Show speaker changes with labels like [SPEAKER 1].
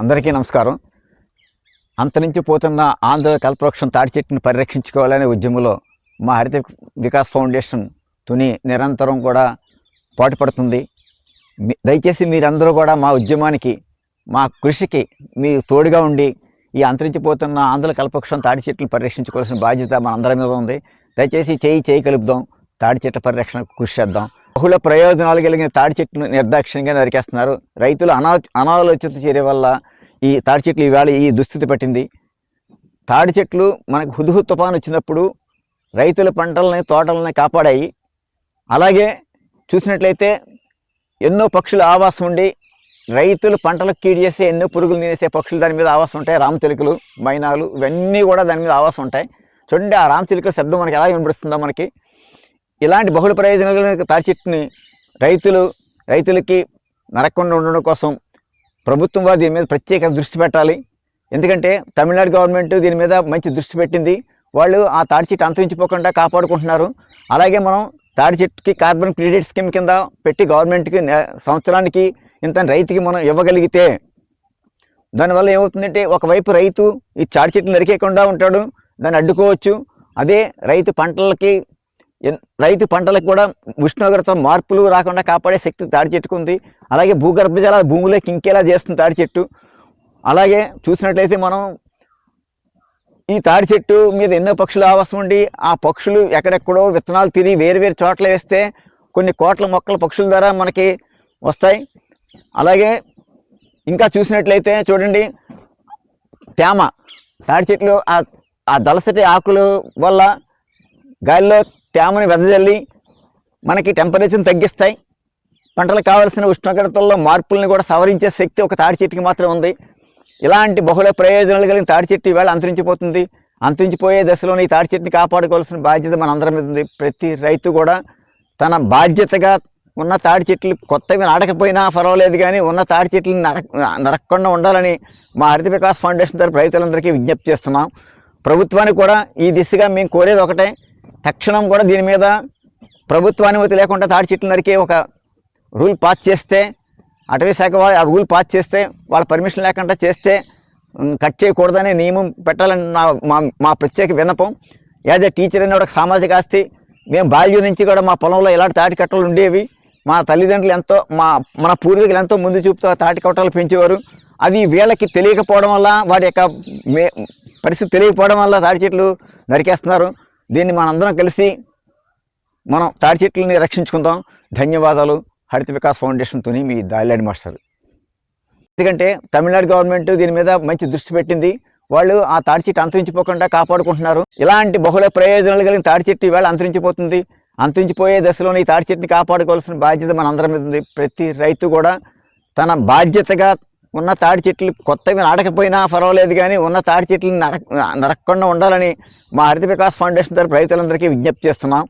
[SPEAKER 1] అందరికీ నమస్కారం. అంతరించిపోతున్న ఆంధ్ర కల్పవృక్షం తాటి చెట్టుని పరిరక్షించుకోవాలనే ఉద్యమంలో మా హరిత వికాస్ ఫౌండేషన్ తుని నిరంతరం కూడా పాటుపడుతుంది. దయచేసి మీరందరూ కూడా మా ఉద్యమానికి మా కృషికి మీ తోడుగా ఉండి ఈ అంతరించిపోతున్న ఆంధ్ర కల్పవృక్షం తాటి చెట్లు పరిరక్షించుకోవాల్సిన బాధ్యత మన అందరి మీద ఉంది. దయచేసి చేయి చేయి కలుపుదాం. తాటి చెట్ల పరిరక్షణకు కృషి చేద్దాం. బహుళ ప్రయోజనాలు కలిగిన తాడి చెట్టును నిర్దాక్షిణ్యంగా నరికేస్తున్నారు. రైతులు అనా అనాలోచిత చర్య వల్ల ఈ తాడి చెట్లు ఇవాళ ఈ దుస్థితి పట్టింది. తాడి చెట్లు మనకు హుదుహు తుఫాను వచ్చినప్పుడు రైతుల పంటలని తోటలని కాపాడాయి. అలాగే చూసినట్లయితే ఎన్నో పక్షులు ఆవాసం ఉండి రైతులు పంటలకు కీడు చేసే ఎన్నో పురుగులు తినేసే పక్షులు దాని మీద ఆవాసం ఉంటాయి. రామచిలుకలు మైనాలు ఇవన్నీ కూడా దాని మీద ఆవాసం ఉంటాయి. చూడండి ఆ రామచిలుకల శబ్దం మనకి ఎలా వినిపిస్తుందో మనకి. ఇలాంటి బహుళ ప్రయోజనాలు తాటి చెట్టుని రైతులు రైతులకి నరకుండా ఉండడం కోసం ప్రభుత్వం వారు దీని మీద ప్రత్యేక దృష్టి పెట్టాలి. ఎందుకంటే తమిళనాడు గవర్నమెంట్ దీని మీద మంచి దృష్టి పెట్టింది. వాళ్ళు ఆ తాడి చెట్టు అంతరించిపోకుండా కాపాడుకుంటున్నారు. అలాగే మనం తాడి చెట్టుకి కార్బన్ క్రెడిట్ స్కీమ్ కింద పెట్టి గవర్నమెంట్కి సంవత్సరానికి ఇంత రైతుకి మనం ఇవ్వగలిగితే దానివల్ల ఏమవుతుందంటే ఒకవైపు రైతు ఈ తాడి చెట్లు నరికేయకుండా ఉంటాడు దాన్ని అడ్డుకోవచ్చు. అదే రైతు పంటలకి రైతు పంటలకు కూడా ఉష్ణోగ్రత మార్పులు రాకుండా కాపాడే శక్తి తాడి చెట్టుకుంది అలాగే భూగర్భ జల భూమిలోకి ఇంకేలా చేస్తుంది తాడి చెట్టు. అలాగే చూసినట్లయితే మనం ఈ తాడి చెట్టు మీద ఎన్నో పక్షులు ఆవాసం ఉండి ఆ పక్షులు ఎక్కడెక్కడో విత్తనాలు తిరిగి వేరు వేరు చోట్ల వేస్తే కొన్ని కోట్ల మొక్కల పక్షుల ద్వారా మనకి వస్తాయి. అలాగే ఇంకా చూసినట్లయితే చూడండి తేమ. తాడి చెట్లు ఆ ఆ దళసటి ఆకులు వల్ల గాలిలో తేమని వెదజల్లి మనకి టెంపరేచర్ని తగ్గిస్తాయి. పంటలకు కావాల్సిన ఉష్ణోగ్రతల్లో మార్పుల్ని కూడా సవరించే శక్తి ఒక తాడి చెట్టుకి మాత్రం ఉంది. ఇలాంటి బహుళ ప్రయోజనాలు కలిగిన తాడి చెట్టు ఈవేళ అంతరించిపోతుంది. అంతరించిపోయే దశలోనే ఈ తాడి చెట్టుని కాపాడుకోవాల్సిన బాధ్యత మన అందరి మీద ఉంది. ప్రతి రైతు కూడా తన బాధ్యతగా ఉన్న తాడి చెట్లు కొత్తవి నాటకపోయినా పర్వాలేదు కానీ ఉన్న తాడి చెట్లను నరక నరకకుండా ఉండాలని మా హరిత వికాస్ ఫౌండేషన్ తరపు రైతులందరికీ విజ్ఞప్తి చేస్తున్నాం. ప్రభుత్వానికి కూడా ఈ దిశగా మేము కోరేది ఒకటే. తక్షణం కూడా దీని మీద ప్రభుత్వ అనుమతి లేకుండా తాడి చెట్లు నరికే ఒక రూల్ పాస్ చేస్తే అటవీ శాఖ వాళ్ళు ఆ రూల్ పాస్ చేస్తే వాళ్ళ పర్మిషన్ లేకుండా చేస్తే కట్ చేయకూడదనే నియమం పెట్టాలని నా మా మా ప్రత్యేక విన్నపం. యాజ్ ఎ టీచర్ అనే ఒక సామాజిక ఆస్తి మేము బాల్యం నుంచి కూడా మా పొలంలో ఇలాంటి తాటి కట్టలు ఉండేవి మా తల్లిదండ్రులు ఎంతో మా మన పూర్వీకులు ఎంతో ముందు చూపుతూ ఆ తాటి కట్టలు పెంచేవారు. అది వీళ్ళకి తెలియకపోవడం వల్ల వాటి యొక్క మే పరిస్థితి తెలియకపోవడం వల్ల తాటి చెట్లు నరికేస్తున్నారు. దీన్ని మనందరం కలిసి మనం తాడి చెట్లని రక్షించుకుందాం. ధన్యవాదాలు. హరిత వికాస్ ఫౌండేషన్తోని మీ దాయిలాడి మాస్టర్. ఎందుకంటే తమిళనాడు గవర్నమెంట్ దీని మీద మంచి దృష్టి పెట్టింది. వాళ్ళు ఆ తాడి చెట్టు అంతరించిపోకుండా కాపాడుకుంటున్నారు. ఇలాంటి బహుళ ప్రయోజనాలు కలిగిన తాడి చెట్టు ఈవేళ అంతరించిపోతుంది. అంతరించిపోయే దశలోనే ఈ తాడి చెట్టుని కాపాడుకోవాల్సిన బాధ్యత మన మీద ఉంది. ప్రతి రైతు కూడా తన బాధ్యతగా ఉన్న తాడి చెట్లు కొత్తవి నాటకపోయినా పర్వాలేదు కానీ ఉన్న తాడి చెట్లను నరక నరకకుండా ఉండాలని మా హరిత వికాస్ ఫౌండేషన్ తరపు రైతులందరికీ విజ్ఞప్తి చేస్తున్నాం.